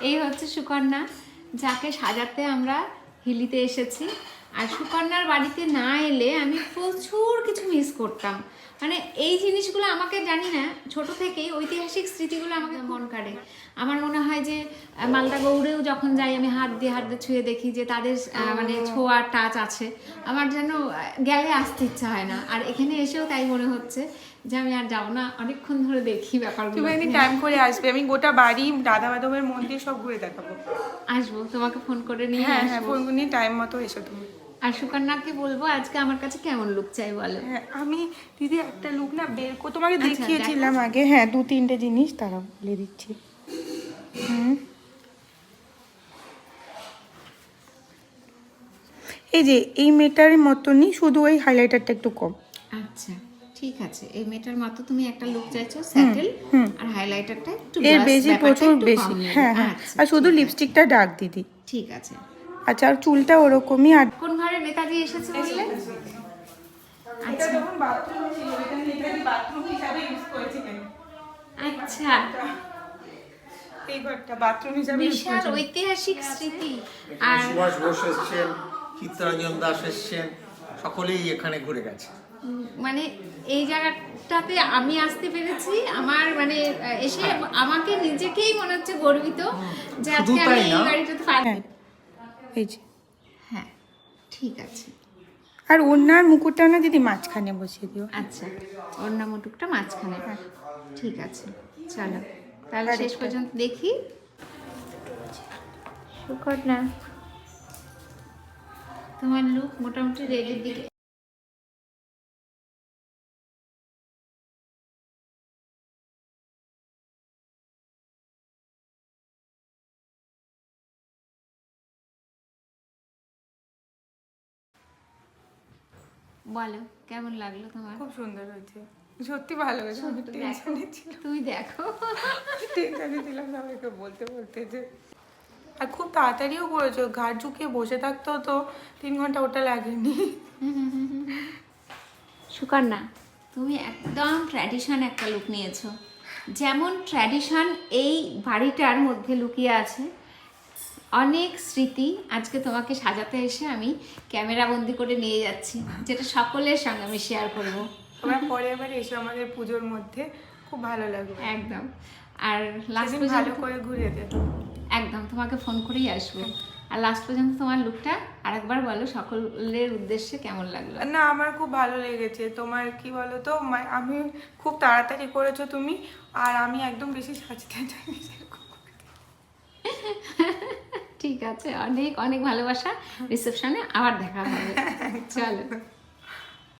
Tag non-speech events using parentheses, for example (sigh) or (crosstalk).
এই হচ্ছে সুকন্যা যাকে সাজাতে আমরা হিলিতে এসেছি। আর সুকন্যার বাড়িতে না এলে আমি প্রচুর কিছু মিস করতাম। মানে এই জিনিসগুলো আমাকে জানি না ছোট থেকেই ঐতিহাসিক স্মৃতিগুলো আমাকে মন কাড়ে। আমার মনে হয় যে মালদা গৌড়েও যখন যাই আমি হাত দিয়ে হাত দিয়ে ছুঁয়ে দেখি যে তাদের মানে ছোঁয়ার টাচ আছে। আমার যেন গেলে আসতে ইচ্ছা হয় না। আর এখানে এসেও তাই মনে হচ্ছে যে আমি আর যাব না। অনেকক্ষণ ধরে দেখি ব্যাপারগুলো। তুমি একদিন টাইম করে আসবে। আমি গোটা বাড়ি দাদা মাধবের মন্দির সব ঘুরে দেখাবো। আসব। তোমাকে ফোন করে নিয়ে হ্যাঁ হ্যাঁ ফোন নিয়ে টাইম মতো এসো তুমি। আর সুকন্যাকে বলব আজকে আমার কাছে কেমন লুক চাই বলো? হ্যাঁ আমি দিদি একটা লুক না বের করে তোমাকে আচ্ছা, দেখিয়েছিলাম আগে। হ্যাঁ দু তিনটে জিনিস তারা বলে দিচ্ছি। হুম। এই যে এই মেটার মতনই শুধু ওই হাইলাইটারটা একটু কম। আচ্ছা ঠিক আছে। এই মেয়েটার মতো তুমি একটা লুক চাইছো স্যাটেল। আর হাইলাইটারটা একটু এর বেশি প্রচুর বেশি। হ্যাঁ হ্যাঁ। আচ্ছা, আর শুধু লিপস্টিকটা ডার্ক দিদি। ঠিক আছে। আচ্ছা আর চুলটা ওরকমই আর কোন নেতাজি এসেছে বললে? এটা যখন বাথরুমে ছিল এটা নেতাজি বাথরুম হিসাবে ইউজ করেছিলেন। আচ্ছা। এই ঘরটা বাথরুম হিসাবে বিশাল ঐতিহাসিক স্মৃতি। আর সুভাষ বোস এসছেন চিত্তরঞ্জন দাস এসছেন সকলেই এখানে ঘুরে গেছে। মানে এই জায়গাটাতে আমি আসতে পেরেছি। আমার মানে এসে আমাকে নিজেকেই মনে হচ্ছে গর্বিত যে আজকে আমি এই না? গাড়িটাতে পার হ্যাঁ। এই যে। হ্যাঁ ঠিক আছে। আর ওনার মুকুটটা না দিদি মাঝখানে বসিয়ে দিও। আচ্ছা ওনার মুটুকটা মাঝখানে। ঠিক আছে চলো। তাহলে শেষ পর্যন্ত দেখি। শুকর না তোমার লুক মোটামুটি রেডির দিকে। বলো কেমন লাগল তোমার? খুব সুন্দর হয়েছে। সত্যি ভালো হয়েছে টেনশনে ছিল তুমি দেখো। টেনশনে ছিলাম সবাইকে বলতে বলতে যে আর খুব তাড়াতাড়িও করেছ ঘাট ঝুঁকিয়ে বসে থাকতেও তো তিন ঘণ্টা ওটা লাগেনি। সুকন্যা তুমি একদম ট্র্যাডিশন একটা লুক নিয়েছো। যেমন ট্র্যাডিশন এই বাড়িটার মধ্যে লুকিয়ে আছে অনেক স্মৃতি আজকে তোমাকে সাজাতে এসে আমি ক্যামেরা বন্দি করে নিয়ে যাচ্ছি যেটা সকলের সঙ্গে আমি শেয়ার করব। তোমরা পরের বার এসো আমাদের পুজোর মধ্যে খুব ভালো লাগবে। একদম। আর লাস্ট ভালো করে ঘুরে দেবো একদম তোমাকে ফোন করেই আসব। আর লাস্ট পর্যন্ত তোমার লুকটা আরেকবার বলো সকলের উদ্দেশ্যে কেমন লাগল? না আমার খুব ভালো লেগেছে। তোমার কি বলো তো আমি খুব তাড়াতাড়ি করেছ তুমি আর আমি একদম বেশি সাজতে সেরকম। (laughs) ঠিক আছে অনেক অনেক ভালোবাসা। রিসেপশনে আবার দেখা হবে। চলো।